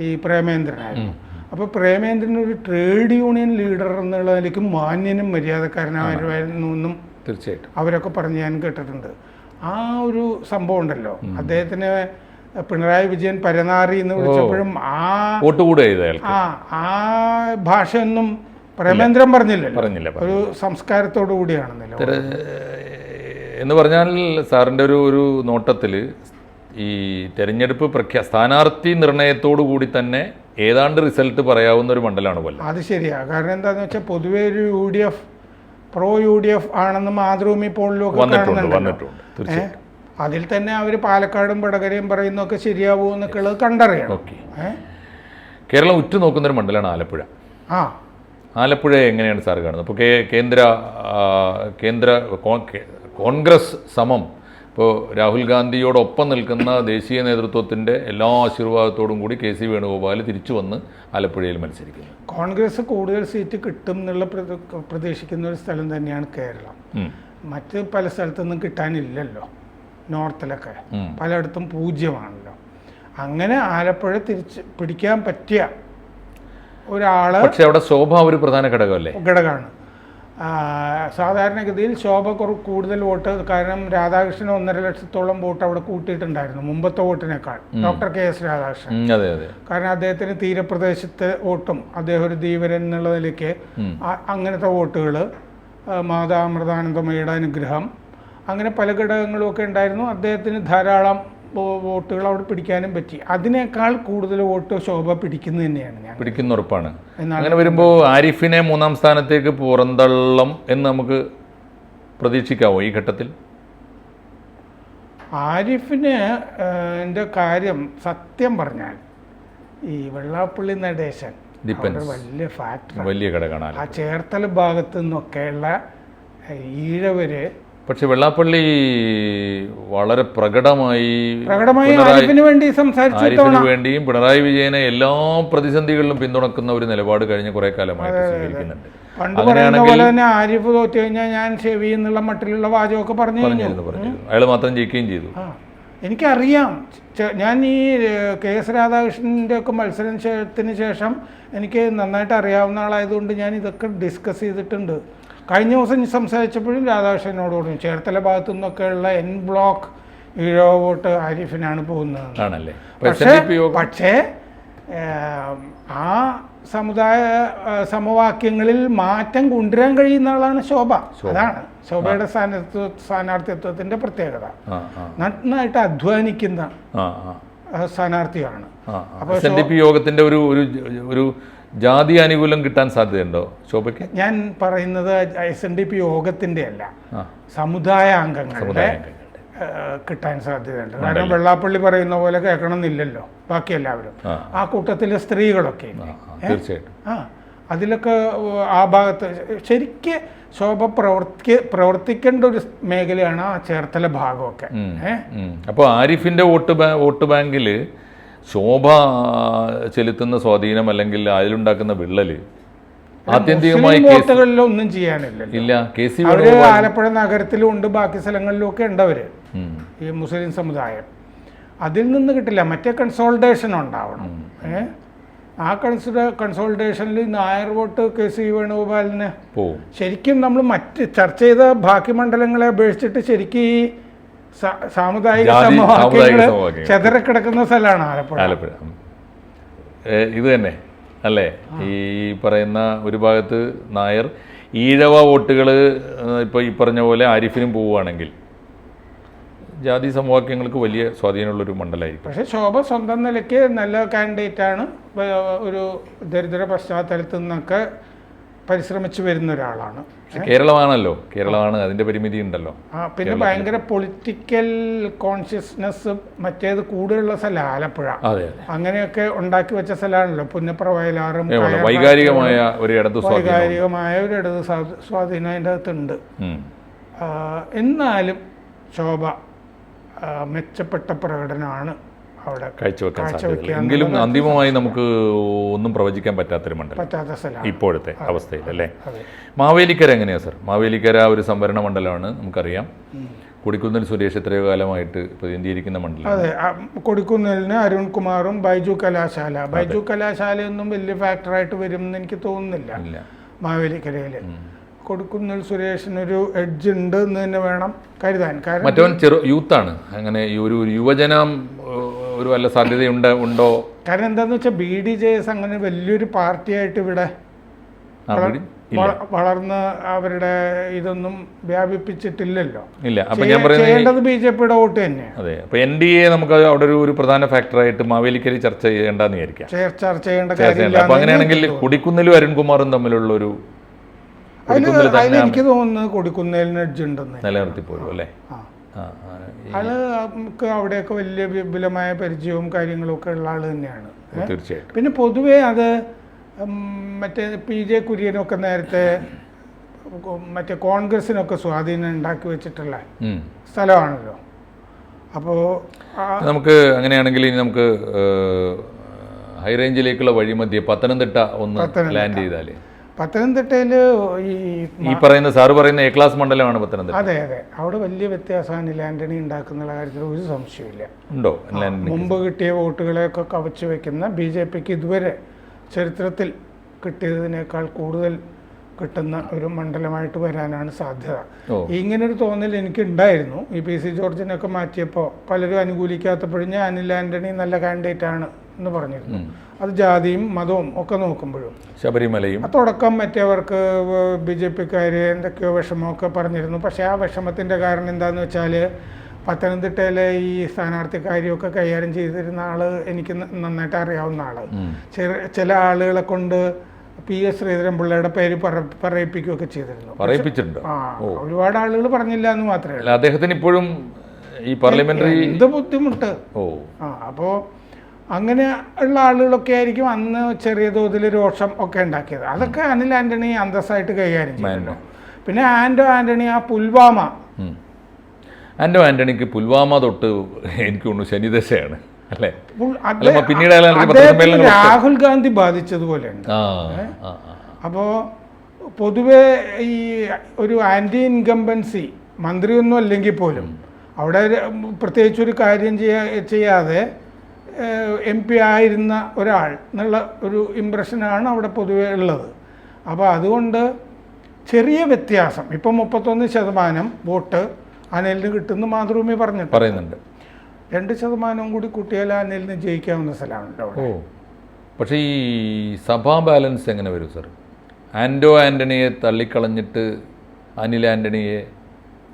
ഈ പ്രേമേന്ദ്രനായിരുന്നു. അപ്പോൾ പ്രേമേന്ദ്രൻ ഒരു ട്രേഡ് യൂണിയൻ ലീഡർ എന്നുള്ള നിലയ്ക്ക് മാന്യനും മര്യാദക്കാരനായിരുന്നു എന്നും തീർച്ചയായിട്ടും. അവരൊക്കെ പറഞ്ഞ് ഞാൻ കേട്ടിട്ടുണ്ട്. ആ ഒരു സംഭവം ഉണ്ടല്ലോ. അദ്ദേഹത്തിന് പിണറായി വിജയൻ പരനാറി എന്ന് വിളിച്ചപ്പോഴും ആ വോട്ട് കൂടുക ആ ആ ഭാഷയൊന്നും പ്രേമേന്ദ്രൻ പറഞ്ഞില്ല പറഞ്ഞില്ല. ഒരു സംസ്കാരത്തോടു കൂടിയാണെന്നല്ലോ എന്ന് പറഞ്ഞാൽ സാറിന്റെ ഒരു ഒരു നോട്ടത്തിൽ ഈ തെരഞ്ഞെടുപ്പ് പ്രഖ്യാ സ്ഥാനാർത്ഥി നിർണയത്തോടു കൂടി തന്നെ ഏതാണ്ട് റിസൾട്ട് പറയാവുന്ന ഒരു മണ്ഡലമാണ് കൊല്ലം. അത് ശരിയാ. കാരണം എന്താന്ന് വെച്ചാൽ പൊതുവേ ഒരു U D F pro U D F ആണെന്ന് മാതൃഭൂമി പോളിലും ഒക്കെ വന്നിട്ടുണ്ട് വന്നിട്ടുണ്ട്. തീർച്ചയായും ഏ? അതിൽ തന്നെ അവർ പാലക്കാടും വടകരയും പറയുന്നൊക്കെ ശരിയാവൂ എന്നൊക്കെ ഉള്ളത് കണ്ടറിയണം. ഓക്കെ. കേരളം ഉറ്റുനോക്കുന്ന ഒരു മണ്ഡലമാണ് ആലപ്പുഴ. ആ. ആലപ്പുഴ എങ്ങനെയാണ് സാർ കാണുന്നത്? അപ്പോൾ കേന്ദ്ര കേന്ദ്ര കോൺഗ്രസ് സമം ഇപ്പോൾ രാഹുൽ ഗാന്ധിയോടൊപ്പം നിൽക്കുന്ന ദേശീയ നേതൃത്വത്തിന്റെ എല്ലാ ആശീർവാദത്തോടും കൂടി കെ സി വേണുഗോപാൽ തിരിച്ചു വന്ന് ആലപ്പുഴയിൽ മത്സരിക്കുന്നു. കോൺഗ്രസ് കൂടുതൽ സീറ്റ് കിട്ടും എന്നുള്ള പ്രത- പ്രതീക്ഷിക്കുന്ന ഒരു സ്ഥലം തന്നെയാണ് കേരളം. മറ്റ് പല സ്ഥലത്തൊന്നും കിട്ടാനില്ലല്ലോ. നോർത്തിലൊക്കെ. പലയിടത്തും പൂജ്യമാണല്ലോ. അങ്ങനെ ആലപ്പുഴ തിരിച്ച് പിടിക്കാൻ പറ്റിയ ഒരാൾ പക്ഷെ അവിടെ ശോഭ ഒരു പ്രധാന ഘടകമല്ലേ? ഘടകമാണ്. സാധാരണഗതിയിൽ ശോഭ കുറ കൂടുതൽ വോട്ട് കാരണം രാധാകൃഷ്ണൻ ഒന്നര ലക്ഷത്തോളം വോട്ട് അവിടെ കൂട്ടിയിട്ടുണ്ടായിരുന്നു മുമ്പത്തെ വോട്ടിനേക്കാൾ. Doctor K S Radhakrishnan. കാരണം അദ്ദേഹത്തിന് തീരപ്രദേശത്തെ വോട്ടും അദ്ദേഹം ഒരു ധീവരൻ എന്നുള്ള നിലയ്ക്ക് അങ്ങനത്തെ വോട്ടുകൾ മാതാ അമൃതാനന്ദമയുടെ അനുഗ്രഹം അങ്ങനെ പല ഘടകങ്ങളും ഒക്കെ ഉണ്ടായിരുന്നു. അദ്ദേഹത്തിന് ധാരാളം വോട്ടുകൾ അവിടെ പിടിക്കാനും പറ്റി. അതിനേക്കാൾ കൂടുതൽ വോട്ട് ശോഭ പിടിക്കുന്നത് തന്നെയാണ് പിടിക്കുന്ന ഉറപ്പാണ്. അങ്ങനെ വരുമ്പോൾ ആരിഫിനെ മൂന്നാം സ്ഥാനത്തേക്ക് പുറന്തള്ളം എന്ന് നമുക്ക് പ്രതീക്ഷിക്കാവോ ഈ ഘട്ടത്തിൽ? ആരിഫിന് എന്റെ കാര്യം സത്യം പറഞ്ഞാൽ ഈ വെള്ളാപ്പള്ളി നടേശൻ വലിയ ഫാക്ടർ വലിയ ഘടകമാണ് ആ ചേർത്തല ഭാഗത്തു നിന്നൊക്കെയുള്ള ഈഴവര് പക്ഷെ വെള്ളാപ്പള്ളി വളരെ പ്രകടമായി പ്രകടമായി ആരിഫിന് വേണ്ടിയും പിണറായി വിജയനെ എല്ലാ പ്രതിസന്ധികളിലും പിന്തുണക്കുന്ന ഒരു നിലപാട് കഴിഞ്ഞ കുറെ കാലമായിട്ട് സ്വീകരിക്കുന്നുണ്ട് പണ്ട് പറയുന്ന പോലെ തന്നെ ആരിഫ് തോറ്റു കഴിഞ്ഞാൽ ഞാൻ ഷെവി എന്നുള്ള മട്ടിലുള്ള വാചകമൊക്കെ പറഞ്ഞു കഴിഞ്ഞു പറഞ്ഞിരുന്നു പറഞ്ഞിരുന്നു. അയാൾ മാത്രം ജയിക്കുകയും ചെയ്തു. എനിക്കറിയാം. ഞാൻ ഈ കെ എസ് രാധാകൃഷ്ണന്റെ ഒക്കെ മത്സരത്തിന് ശേഷം എനിക്ക് നന്നായിട്ട് അറിയാവുന്ന ആളായതുകൊണ്ട് ഞാൻ ഇതൊക്കെ ഡിസ്കസ് ചെയ്തിട്ടുണ്ട്. കഴിഞ്ഞ ദിവസം സംസാരിച്ചപ്പോഴും രാധാകൃഷ്ണനോട് പറഞ്ഞു ചേർത്തല ഭാഗത്തു നിന്നൊക്കെയുള്ള എൻ ബ്ലോക്ക് ഈഴോ വോട്ട് ആരിഫിനാണ് പോകുന്നത്. ആണല്ലേ? അപ്പൊ പക്ഷേ പക്ഷേ ആ സമുദായ സമവാക്യങ്ങളിൽ മാറ്റം കൊണ്ടുവരാൻ കഴിയുന്ന ആളാണ് ശോഭ. അതാണ്. ശോഭയുടെ സ്ഥാനാർത്ഥി സ്ഥാനാർത്ഥിത്വത്തിന്റെ പ്രത്യേകത. നന്നായിട്ട് അധ്വാനിക്കുന്ന സ്ഥാനാർത്ഥിയാണ്. ആ എസ് എൻ ഡി പി യോഗത്തിന്റെ ഒരു ഒരു ജാതി ആനുകൂല്യം കിട്ടാൻ സാധ്യതയുണ്ടോ? ശോഭയ്ക്ക്? ഞാൻ പറയുന്നത് എസ് എൻ ഡി പി യോഗത്തിന്റെ അല്ല സമുദായ അംഗങ്ങളുടെ ആ, കിട്ടാൻ സാധ്യതയുണ്ട്. കാരണം വെള്ളാപ്പള്ളി പറയുന്ന പോലെ കേൾക്കണമെന്നില്ലല്ലോ ബാക്കി എല്ലാവരും. ആ. കൂട്ടത്തിലെ സ്ത്രീകളൊക്കെ. തീർച്ചയായിട്ടും. ആ അതിലൊക്കെ ആ ഭാഗത്ത് ശരിക്ക് ശോഭ പ്രവർത്തി പ്രവർത്തിക്കേണ്ട ഒരു മേഖലയാണ് ആ ചേർത്തല ഭാഗമൊക്കെ. അപ്പോൾ ആരിഫിന്റെ വോട്ട് വോട്ട് ബാങ്കിൽ ശോഭ ചെലുത്തുന്ന സ്വാധീനം അല്ലെങ്കിൽ അതിലുണ്ടാക്കുന്ന വിള്ളൽ ആത്യന്തികമായി ഒന്നും ചെയ്യാനില്ല ഇല്ല കെ സി അവർ ആലപ്പുഴ നഗരത്തിലും ഉണ്ട് ബാക്കി സ്ഥലങ്ങളിലും ഒക്കെ ഉണ്ട് അവർ ഈ മുസ്ലിം സമുദായം. അതിൽ നിന്ന് കിട്ടില്ല. മറ്റേ കൺസോൾട്ടേഷൻ ഉണ്ടാവണം. ആ കൺസിഡർ കൺസോൾട്ടേഷനിൽ നായർ വോട്ട് കെ സി വേണുഗോപാലിന് ശരിക്കും നമ്മൾ മറ്റ് ചർച്ച ചെയ്ത ബാക്കി മണ്ഡലങ്ങളെ അപേക്ഷിച്ചിട്ട് ശരിക്കും സാമുദായിക സമവാക്യങ്ങൾ സ്ഥലമാണ് ആലപ്പുഴ. ആലപ്പുഴ. ഇത് തന്നെ അല്ലേ? ഈ പറയുന്ന ഒരു ഭാഗത്ത് നായർ ഈഴവ വോട്ടുകൾ ഇപ്പോൾ ഈ പറഞ്ഞ പോലെ ആരിഫിനും പോവുകയാണെങ്കിൽ ജാതി സമവാക്യങ്ങൾക്ക് വലിയ സ്വാധീനമുള്ള ഒരു മണ്ഡലമായിരിക്കും പക്ഷേ ശോഭ സ്വന്തം നിലയ്ക്ക് നല്ല കാൻഡിഡേറ്റ് ആണ്. ഒരു ദരിദ്ര പശ്ചാത്തലത്തിൽ നിന്നൊക്കെ പരിശ്രമിച്ചു വരുന്ന ഒരാളാണ്. കേരളമാണല്ലോ. കേരളമാണ് അതിന്റെ പരിമിതി ഉണ്ടല്ലോ ആ പിന്നെ ഭയങ്കര പൊളിറ്റിക്കൽ കോൺഷ്യസ്നെസ് മറ്റേത് കൂടുതലുള്ള സ്ഥലം ആലപ്പുഴ. അങ്ങനെയൊക്കെ ഉണ്ടാക്കി വെച്ച സ്ഥലമാണല്ലോ. പുന്നപ്ര വയലാറും വൈകാരികമായ ഒരു ഇടതു വൈകാരികമായ ഒരു ഇടത് സ്വാധീനം അതിന്റെ അകത്തുണ്ട്. എന്നാലും ശോഭ മെച്ചപ്പെട്ട പ്രകടനമാണ് അവിടെ കാഴ്ചവെക്കാൻ സാധ്യതയില്ല. എങ്കിലും അന്തിമമായി നമുക്ക് ഒന്നും പ്രവചിക്കാൻ പറ്റാത്തൊരു മണ്ഡലം. ഇപ്പോഴത്തെ അവസ്ഥയിൽ അല്ലേ? മാവേലിക്കര എങ്ങനെയാണ് സർ? മാവേലിക്കര ഒരു സംവരണ മണ്ഡലമാണ് നമുക്കറിയാം. കൊടിക്കുന്നിൽ സുരേഷ് എത്രയോ കാലമായിട്ട് പ്രതിനിധീകരിക്കുന്ന മണ്ഡലം അതെ കൊടിക്കുന്നിലിന് അരുൺകുമാറും ബൈജു കലാശാല. ബൈജു കലാശാലയൊന്നും വലിയ ഫാക്ടറായിട്ട് വരും എന്ന് എനിക്ക് തോന്നുന്നില്ല. മാവേലിക്കരയിൽ കൊടുക്കുന്നിൽ സുരേഷിനൊരു എഡ്ജ് ഉണ്ട് എന്ന് തന്നെ വേണം കരുതാൻ. കാരണം മറ്റവൻ ചെറു യൂത്താണ് അങ്ങനെ ഈ ഒരു യുവജനം ഒരു വല്ല സാധ്യതയുണ്ട് ഉണ്ടോ? കാരണം എന്താന്ന് വെച്ചാൽ ബി ഡി ജെ എസ് അങ്ങനെ വലിയൊരു പാർട്ടിയായിട്ട് ഇവിടെ വളർന്ന് അവരുടെ ഇതൊന്നും വ്യാപിപ്പിച്ചിട്ടില്ലല്ലോ. ഇല്ല. അപ്പൊ ഞാൻ പറയുന്നത് ബി ജെ പിയുടെ വോട്ട് തന്നെയാണ് അതെ. അപ്പൊ എൻ ഡി എ നമുക്ക് അവിടെ ഒരു ഒരു പ്രധാന ഫാക്ടറായിട്ട് മാവേലിക്കരി ചർച്ച ചെയ്യേണ്ടെന്ന് വിചാരിക്കാം. ചർച്ച ചെയ്യേണ്ട. കാര്യമില്ല അപ്പൊ അങ്ങനെയാണെങ്കിൽ കുടിക്കുന്നിലും അരുൺകുമാറും തമ്മിലുള്ള ഒരു അതിൽ എനിക്ക് തോന്നുന്നത് കൊടുക്കുന്നതിന് എഡ്ജ് ഉണ്ടെന്ന്. നിലനിർത്തി പോലും അല്ലേ? ആൾ നമുക്ക് അവിടെയൊക്കെ വലിയ വിപുലമായ പരിചയവും കാര്യങ്ങളും ഒക്കെ ഉള്ള ആൾ തന്നെയാണ്? തീർച്ചയായിട്ടും. പിന്നെ പൊതുവേ അത് മറ്റേ പി ജെ കുര്യനൊക്കെ നേരത്തെ മറ്റേ കോൺഗ്രസിനൊക്കെ സ്വാധീനം ഉണ്ടാക്കി വെച്ചിട്ടുള്ള സ്ഥലമാണല്ലോ. അപ്പോൾ നമുക്ക് അങ്ങനെയാണെങ്കിൽ ഇനി നമുക്ക് ഹൈറേഞ്ചിലേക്കുള്ള വഴിമധ്യേ പത്തനംതിട്ട ഒന്ന് ലാൻഡ് ചെയ്താൽ. പത്തനംതിട്ടയിൽ ഈ ഈ പറയുന്ന സാറ് പറയുന്ന എ ക്ലാസ് മണ്ഡലമാണ് പത്തനംതിട്ട. അതെ അതെ. അവിടെ വലിയ വ്യത്യാസമാണ് ലാൻഡണി ഉണ്ടാക്കുന്ന കാര്യത്തിൽ ഒരു സംശയമില്ല ഉണ്ടോ? മുമ്പ് കിട്ടിയ വോട്ടുകളെയൊക്കെ കവച്ചു വെക്കുന്ന ബി ജെ പിക്ക് ഇതുവരെ ചരിത്രത്തിൽ കിട്ടിയതിനേക്കാൾ കൂടുതൽ കിട്ടുന്ന ഒരു മണ്ഡലമായിട്ട് വരാനാണ് സാധ്യത. ഇങ്ങനൊരു തോന്നൽ എനിക്ക് ഉണ്ടായിരുന്നു ഈ പി സി ജോർജിനൊക്കെ മാറ്റിയപ്പോൾ പലരും അനുകൂലിക്കാത്തപ്പോഴും ഞാൻ അനിൽ ആന്റണി നല്ല കാൻഡിഡേറ്റ് ആണ് എന്ന് പറഞ്ഞിരുന്നു. അത് ജാതിയും മതവും ഒക്കെ നോക്കുമ്പോഴും. ശബരിമലയും. തുടക്കം മറ്റേവർക്ക് ബി ജെ പിക്കാർ എന്തൊക്കെയോ വിഷമമൊക്കെ പറഞ്ഞിരുന്നു. പക്ഷേ ആ വിഷമത്തിന്റെ കാരണം എന്താണെന്ന് വെച്ചാൽ പത്തനംതിട്ടയിലെ ഈ സ്ഥാനാർത്ഥി കാര്യമൊക്കെ കൈകാര്യം ചെയ്തിരുന്ന ആൾ എനിക്ക് നന്നായിട്ട് അറിയാവുന്ന ആൾ. ചില ആളുകളെ കൊണ്ട് പി എസ് ശ്രീധരൻപിള്ളയുടെ പേര് പറ- പറയിപ്പിക്കുകയൊക്കെ ചെയ്തിരുന്നു. പറയിപ്പിച്ചിട്ടുണ്ട്? ആ ഒരുപാട് ആളുകൾ പറഞ്ഞില്ല എന്ന് മാത്രമേ അദ്ദേഹത്തിന് ഇപ്പോഴും ഈ പാർലമെന്ററി എന്ത് ബുദ്ധിമുട്ട്? ഓ. ആ അപ്പോൾ അങ്ങനെ ഉള്ള ആളുകളൊക്കെ ആയിരിക്കും അന്ന് ചെറിയ തോതിൽ രോഷം ഒക്കെ ഉണ്ടാക്കിയത്. അതൊക്കെ അനിൽ ആന്റണി അന്തസ്സായിട്ട് കൈകാര്യം ചെയ്യുന്നു പിന്നെ ആന്റോ ആന്റണി ആ പുൽവാമ. ആന്റോ ആന്റണിക്ക് പുൽവാമ തൊട്ട് എനിക്ക് തോന്നുന്നു ശനിദശയാണ് അല്ലേ? പിന്നീട് രാഹുൽ ഗാന്ധി ബാധിച്ചതുപോലെയാണ്. അപ്പോൾ പൊതുവെ ഈ ഒരു ആന്റി ഇൻകംബൻസി മന്ത്രിയൊന്നും അല്ലെങ്കിൽ പോലും അവിടെ പ്രത്യേകിച്ചൊരു കാര്യം ചെയ്യാ ചെയ്യാതെ എം പി ആയിരുന്ന ഒരാൾ എന്നുള്ള ഒരു ഇമ്പ്രഷനാണ് അവിടെ പൊതുവെ ഉള്ളത്. അപ്പോൾ അതുകൊണ്ട് ചെറിയ വ്യത്യാസം ഇപ്പം മുപ്പത്തൊന്ന് ശതമാനം വോട്ട് അനിലിന് കിട്ടുന്ന മാതൃഭൂമി പറഞ്ഞു പറയുന്നുണ്ട്. രണ്ട് ശതമാനവും കൂടി കുട്ടികളെ അനിലിന് ജയിക്കാവുന്ന സ്ഥലമുണ്ട് അവിടെ. പക്ഷേ ഈ സഭാ ബാലൻസ് എങ്ങനെ വരും സർ? ആന്റോ ആന്റണിയെ തള്ളിക്കളഞ്ഞിട്ട് അനിൽ ആന്റണിയെ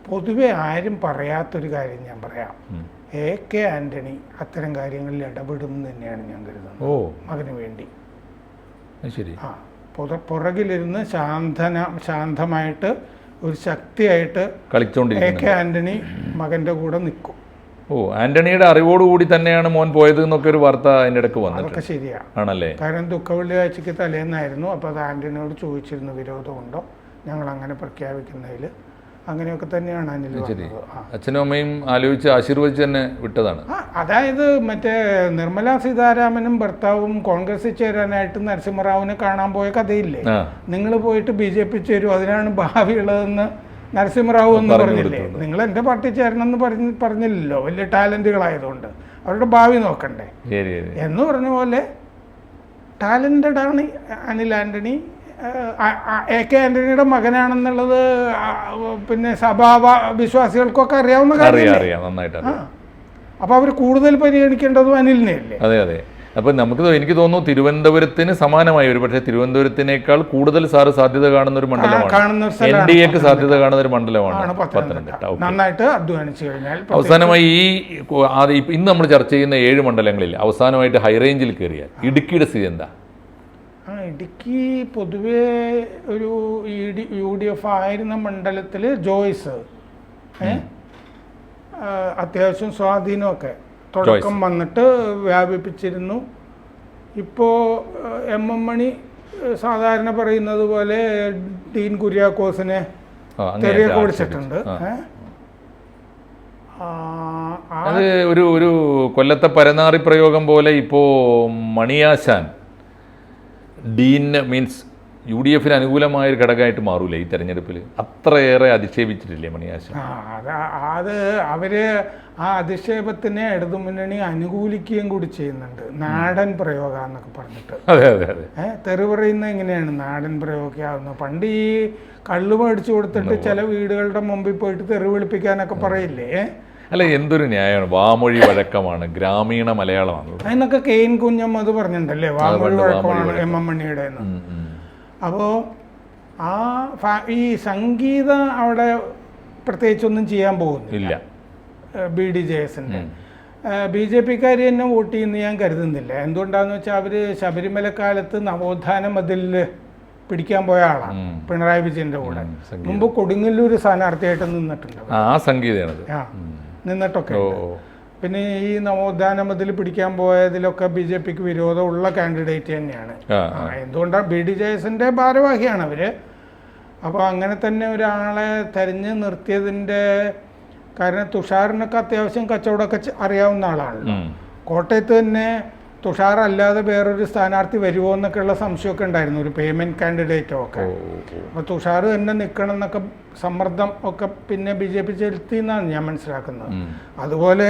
പൊതുവെ ആരും പറയാത്തൊരു കാര്യം ഞാൻ പറയാം. എ കെ ആന്റണി അത്തരം കാര്യങ്ങളിൽ ഇടപെടും എന്ന് തന്നെയാണ് ഞാൻ കരുതുന്നത്. ഓ. മകന് വേണ്ടി. ശരി. ആ പുറകിലിരുന്ന് ശാന്തന ശാന്തമായിട്ട് ഒരു ശക്തിയായിട്ട് എ കെ ആന്റണി മകന്റെ കൂടെ നിൽക്കും. ഓ ആന്റണിയുടെ അറിവോടുകൂടി തന്നെയാണ് മോൻ പോയത് എന്നൊക്കെ ഒരു വാർത്ത അതിന്റെ ഇടയ്ക്ക് അതൊക്കെ ശരിയാണ് ആണല്ലേ? കാരണം ദുഃഖവെള്ളിയാഴ്ചക്ക് തലേന്നായിരുന്നു. അപ്പോൾ അത് ആന്റണിയോട് ചോദിച്ചിരുന്നു വിരോധമുണ്ടോ? ഞങ്ങൾ അങ്ങനെ പ്രഖ്യാപിക്കുന്നതിൽ. അങ്ങനെയൊക്കെ തന്നെയാണ് അനിൽ അച്ഛനും അമ്മയും ആലോചിച്ച് ആശീർവദിച്ച് തന്നെ വിട്ടതാണ്. അതായത് മറ്റേ നിർമ്മല സീതാരാമനും ഭർത്താവും കോൺഗ്രസിൽ ചേരാനായിട്ട് നരസിംഹറാവുനെ കാണാൻ പോയ കഥയില്ലേ? നിങ്ങൾ പോയിട്ട് ബി ജെ പി ചേരും അതിനാണ് ഭാവി ഉള്ളതെന്ന് നരസിംഹറാവു എന്ന് പറഞ്ഞില്ലേ? നിങ്ങൾ എന്റെ പാർട്ടി ചേരണം എന്ന് പറഞ്ഞ് പറഞ്ഞില്ലല്ലോ വലിയ ടാലന്റുകളായതുകൊണ്ട്. അവരുടെ ഭാവി നോക്കണ്ടേ? എന്ന് പറഞ്ഞ പോലെ ടാലന്റഡ് ആണ് അനിൽ ആന്റണി എ കെ ആന്റണിയുടെ മകനാണെന്നുള്ളത് പിന്നെ സഭാ വിശ്വാസികൾക്കൊക്കെ അറിയാവുന്ന അപ്പൊ അവർ കൂടുതൽ പരിഗണിക്കേണ്ടതും അനിലിനെ അതെ അതെ. അപ്പൊ നമുക്ക് എനിക്ക് തോന്നുന്നു തിരുവനന്തപുരത്തിന് സമാനമായി ഒരു പക്ഷേ തിരുവനന്തപുരത്തിനേക്കാൾ കൂടുതൽ സാറ് സാധ്യത കാണുന്ന ഒരു മണ്ഡലമാണ്. എൻ ഡി എക്ക് സാധ്യത കാണുന്ന ഒരു മണ്ഡലമാണ് പത്തനംതിട്ട. നന്നായിട്ട് അധ്വാനിച്ചു കഴിഞ്ഞാൽ അവസാനമായി ഈ ഇന്ന് നമ്മൾ ചർച്ച ചെയ്യുന്ന ഏഴ് മണ്ഡലങ്ങളിൽ അവസാനമായിട്ട് ഹൈറേഞ്ചിൽ കയറിയാൽ ഇടുക്കിയുടെ സ്ഥിതി എന്താ? ആ ഇടുക്കി പൊതുവേ ഒരു E D U D F ആയിരുന്ന മണ്ഡലത്തിൽ ജോയ്സ് അത്യാവശ്യം സ്വാധീനമൊക്കെ തുടക്കം വന്നിട്ട് വ്യാപിപ്പിച്ചിരുന്നു. ഇപ്പോൾ എം എം മണി സാധാരണ പറയുന്നത് പോലെ ഡീൻ കുര്യാക്കോസിനെ തെറിയൊക്കെ ആ അത് ഒരു ഒരു കൊല്ലത്തെ പരനാറി പ്രയോഗം പോലെ ഇപ്പോ മണിയാശാൻ ഡീൻ മീൻസ് യു ഡി എഫിന് അനുകൂലമായ ഒരു ഘടകമായിട്ട് മാറൂലേ ഈ തെരഞ്ഞെടുപ്പിൽ അത്രയേറെ അധിക്ഷേപിച്ചിട്ടില്ലേ മണിയാശ? അത് അവർ ആ അധിക്ഷേപത്തിനെ ഇടതുമുന്നണി അനുകൂലിക്കുകയും കൂടി ചെയ്യുന്നുണ്ട്. നാടൻ പ്രയോഗം എന്നൊക്കെ പറഞ്ഞിട്ട്. അതെ അതെ അതെ. ഏഹ് തെറി പറയുന്നത് എങ്ങനെയാണ്? നാടൻ പ്രയോഗമാകുന്നത് പണ്ട് ഈ കള്ളു മേടിച്ചു കൊടുത്തിട്ട് ചില വീടുകളുടെ മുമ്പിൽ പോയിട്ട് തെറി വിളിപ്പിക്കാനൊക്കെ പറയില്ലേ? അല്ല എന്തൊരു ന്യായമാണ്. വാമൊഴി വഴക്കമാണ്. ഗ്രാമീണ മലയാളമാണ്. അതിനൊക്കെ കെയിൻ കുഞ്ഞമ്മ അത് പറഞ്ഞിട്ടുണ്ടല്ലേ? വാമൊഴി വഴക്കമാണ് എം എം മണിയുടെ. അപ്പോൾ ആ ഈ സംഗീത അവിടെ പ്രത്യേകിച്ചൊന്നും ചെയ്യാൻ പോകുന്നില്ല. ബി ഡി ജെ എസിന്റെ ബി ജെ പിക്കാർ തന്നെ വോട്ട് ചെയ്യുന്ന ഞാൻ കരുതുന്നില്ല. എന്തുകൊണ്ടാന്ന് വെച്ചാൽ അവർ ശബരിമല കാലത്ത് നവോത്ഥാന മതിലിൽ പിടിക്കാൻ പോയ ആളാണ് പിണറായി വിജയന്റെ കൂടെ. മുമ്പ് കൊടുങ്ങല്ലൂർ സ്ഥാനാർത്ഥിയായിട്ട് നിന്നിട്ടുണ്ട് ആ സംഗീതമാണത് ആ. നിന്നിട്ടൊക്കെ. പിന്നെ ഈ നവോത്ഥാന മതിൽ പിടിക്കാൻ പോയതിലൊക്കെ ബി ജെ പിക്ക് വിരോധമുള്ള കാൻഡിഡേറ്റ് തന്നെയാണ്. എന്തുകൊണ്ടാണ് ബി ഡി ജെ എസിന്റെ ഭാരവാഹിയാണ് അവർ. അപ്പോൾ അങ്ങനെ തന്നെ ഒരാളെ തെരഞ്ഞു നിർത്തിയതിന്റെ കാരണം തുഷാറിനൊക്കെ അത്യാവശ്യം കച്ചവടമൊക്കെ അറിയാവുന്ന ആളാണല്ലോ. കോട്ടയത്ത് തന്നെ തുഷാർ അല്ലാതെ വേറൊരു സ്ഥാനാർത്ഥി വരുമോ എന്നൊക്കെയുള്ള സംശയമൊക്കെ ഉണ്ടായിരുന്നു. ഒരു പേയ്മെന്റ് കാൻഡിഡേറ്റോ ഒക്കെ. അപ്പൊ. അപ്പോൾ തുഷാർ തന്നെ നിൽക്കണം എന്നൊക്കെ സമ്മർദ്ദം ഒക്കെ പിന്നെ ബി ജെ പി ചെലുത്തി എന്നാണ് ഞാൻ മനസ്സിലാക്കുന്നത്. അതുപോലെ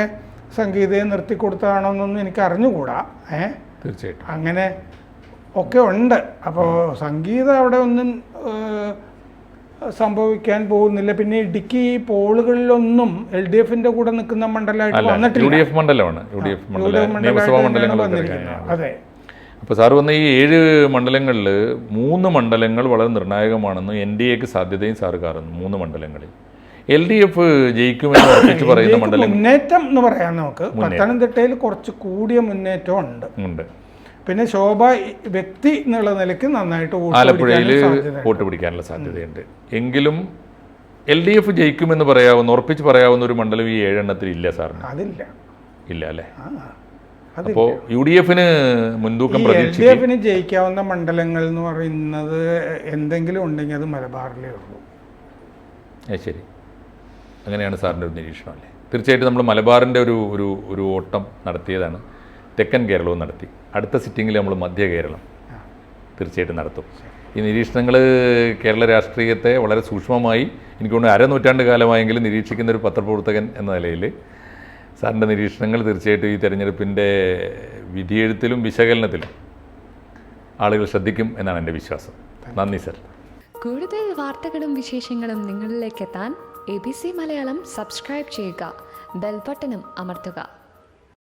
സംഗീതയെ നിർത്തിക്കൊടുത്തതാണോ എന്നൊന്നും എനിക്ക് അറിഞ്ഞുകൂടാ ഏഹ് തീർച്ചയായിട്ടും. അങ്ങനെ ഒക്കെ ഉണ്ട്. അപ്പോൾ സംഗീതം അവിടെ ഒന്നും സംഭവിക്കാൻ പോകുന്നില്ല. പിന്നെ ഇടുക്കി പോളുകളിലൊന്നും എൽ ഡി എഫിന്റെ കൂടെ നിൽക്കുന്ന മണ്ഡലമായിട്ട് അല്ല യു ഡി വന്നിട്ടില്ല. എഫ് മണ്ഡലമാണ്. യു ഡി എഫ് മണ്ഡല. അതെ. അപ്പോൾ സാർ വന്ന ഈ ഏഴ് മണ്ഡലങ്ങളിൽ മൂന്ന് മണ്ഡലങ്ങൾ വളരെ നിർണായകമാണെന്ന് എൻ ഡി എക്ക് സാധ്യതയും സാർ കാണുന്നു മൂന്ന് മണ്ഡലങ്ങളിൽ. എൽ ഡി എഫ് ജയിക്കുമെന്ന് ഉറപ്പിച്ച് പറയുന്ന മണ്ഡലം മുന്നേറ്റം എന്ന് പറയാം നമുക്ക്. പത്തനംതിട്ടയിൽ കുറച്ച് കൂടിയ മുന്നേറ്റം ഉണ്ട്. ഉണ്ട്. പിന്നെ ശോഭ വ്യക്തി എന്നുള്ള നിലയ്ക്ക് നന്നായിട്ട് ആലപ്പുഴയിൽ. വോട്ട് പിടിക്കാനുള്ള സാധ്യതയുണ്ട്. എങ്കിലും എൽ ഡി എഫ് ജയിക്കുമെന്ന് പറയാവുന്ന ഉറപ്പിച്ച് പറയാവുന്ന ഒരു മണ്ഡലം ഈ ഏഴെണ്ണത്തിൽ ഇല്ല സാറിന്. അതില്ല. ഇല്ല അല്ലേ? അപ്പോ യു ഡി എഫിന് മുൻതൂക്കം എൽ ഡി എഫിന് ജയിക്കാവുന്ന മണ്ഡലങ്ങൾ എന്ന് പറയുന്നത് എന്തെങ്കിലും ഉണ്ടെങ്കിൽ അത് മലബാറിലേ ഉള്ളൂ. ശരി. അങ്ങനെയാണ് സാറിന്റെ ഒരു നിരീക്ഷണം അല്ലേ? തീർച്ചയായിട്ടും നമ്മൾ മലബാറിന്റെ ഒരു ഒരു ഒരു ഓട്ടം നടത്തിയതാണ്. തെക്കൻ കേരളവും നടത്തി. അടുത്ത സിറ്റിങ്ങിൽ നമ്മൾ മധ്യ കേരളം തീർച്ചയായിട്ടും നടത്തും. ഈ നിരീക്ഷണങ്ങൾ കേരള രാഷ്ട്രീയത്തെ വളരെ സൂക്ഷ്മമായി എനിക്ക് തോന്നുന്നു അരനൂറ്റാണ്ട് കാലമായെങ്കിലും നിരീക്ഷിക്കുന്ന ഒരു പത്രപ്രവർത്തകൻ എന്ന നിലയിൽ സാറിന്റെ നിരീക്ഷണങ്ങൾ തീർച്ചയായിട്ടും ഈ തെരഞ്ഞെടുപ്പിന്റെ വിധിയെഴുത്തിലും വിശകലനത്തിലും ആളുകൾ ശ്രദ്ധിക്കും എന്നാണ് എന്റെ വിശ്വാസം. നന്ദി സർ. കൂടുതൽ വാർത്തകളും വിശേഷങ്ങളും നിങ്ങളിലേക്ക് എത്താൻ A B C Malayalam subscribe ചെയ്യുക. ബെൽബട്ടനും അമർത്തുക.